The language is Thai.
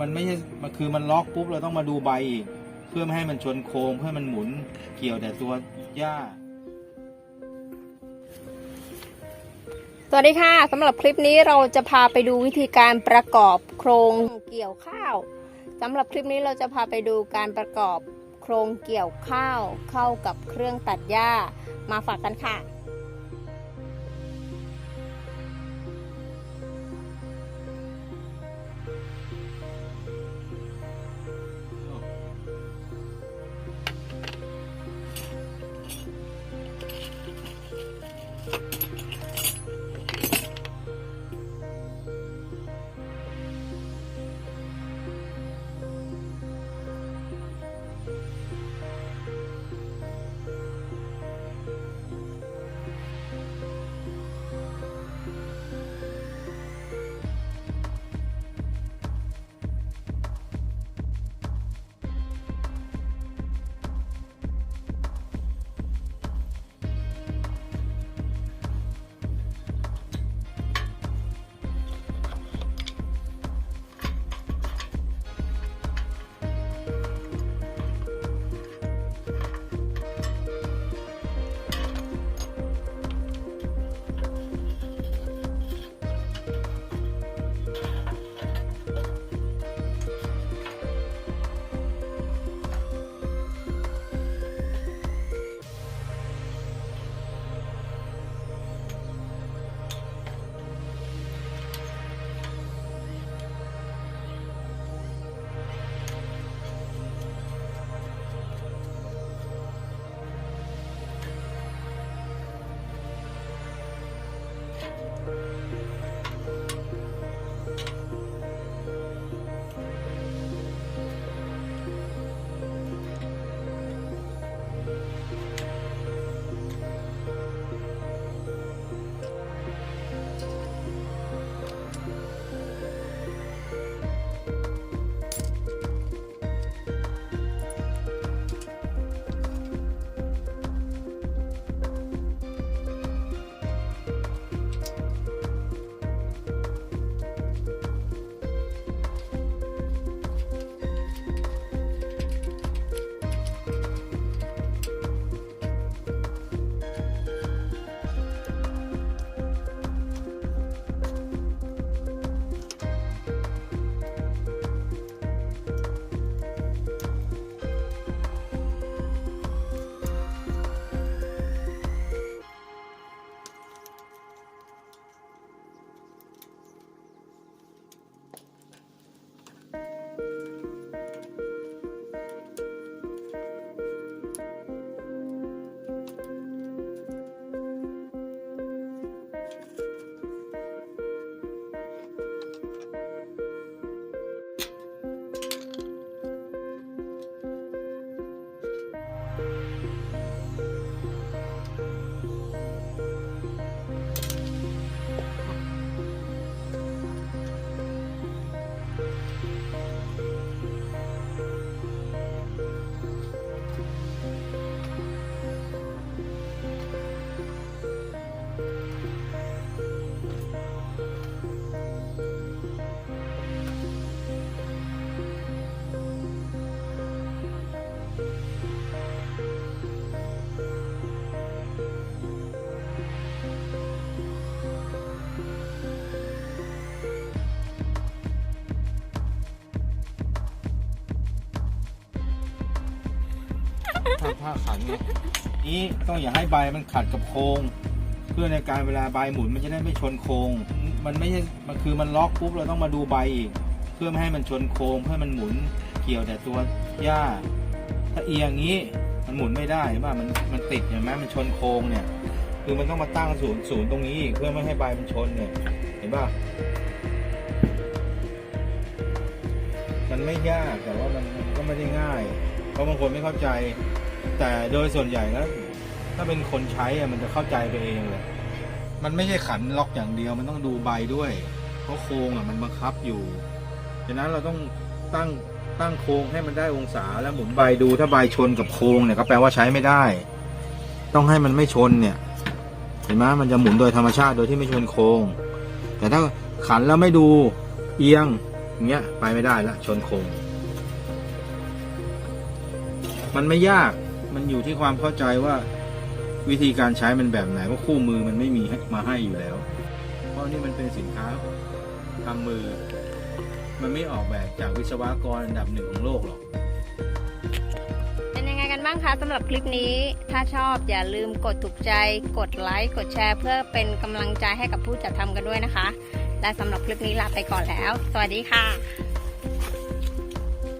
มันไม่ใช่มันคือมันล็อกปุ๊บเราต้องมาดูใบอีกเพื่อไม่ให้มันชนโครงเพื่อมันหมุนเกี่ยวแต่ตัวหญ้า สวัสดีค่ะสำหรับคลิปนี้เราจะพาไปดูวิธีการประกอบโครงเกี่ยวข้าวสำหรับคลิปนี้เราจะพาไปดูการประกอบโครงเกี่ยวข้าวเข้ากับเครื่องตัดหญ้ามาฝากกันค่ะ ผ้าขันเนี่ยนี้ต้องอย่าให้ใบมันขัดกับโครงเพื่อในการเวลาใบหมุนมันจะได้ไม่ชนโครงมันไม่ใช่มันคือมันล็อกปุ๊บเราต้องมาดูใบอีกเพื่อไม่ให้มันชนโครงเพื่อให้มันหมุนเกี่ยวแต่ตัวหญ้าถ้าเอียงงี้มันหมุนไม่ได้เห็นป่ะมันมันติดเห็นไหมมันชนโครงเนี่ยคือมันต้องมาตั้งศูนย์ศูนย์ตรงนี้เพื่อไม่ให้ใบมันชนเนี่ยเห็นป่ะมันไม่ยากแต่ว่ามันมันก็ไม่ได้ง่าย เพราะบางคนไม่เข้าใจ แต่โดยส่วนใหญ่แล้วถ้าเป็นคนใช้อะมันจะเข้าใจไปเองเลย มันไม่ใช่ขันล็อกอย่างเดียว มันต้องดูใบด้วย เพราะโครงอะมันบังคับอยู่ฉะนั้นเราต้องตั้งตั้งโครงให้มันได้องศาแล้วหมุนใบดูถ้าใบชนกับโครงเนี่ยก็แปลว่าใช้ไม่ได้ ต้องให้มันไม่ชนเนี่ยเห็นไหมมันจะหมุนโดยธรรมชาติโดยที่ไม่ชนโครงแต่ถ้าขันแล้วไม่ดูเอียงอย่างเงี้ยไปไม่ได้ละชนโครงมันไม่ยาก มันอยู่ที่ความเข้าใจว่าวิธีการใช้มันแบบไหนเพราะคู่มือมันไม่มีมาให้อยู่แล้ว เพราะนี่มันเป็นสินค้าทำมือ มันไม่ออกแบบจากวิศวกรอันดับหนึ่งของโลกหรอก เป็นยังไงกันบ้างคะสำหรับคลิปนี้ ถ้าชอบอย่าลืมกดถูกใจ กดไลค์ กดแชร์ เพื่อเป็นกำลังใจให้กับผู้จัดทำกันด้วยนะคะ และสำหรับคลิปนี้ลาไปก่อนแล้ว สวัสดีค่ะ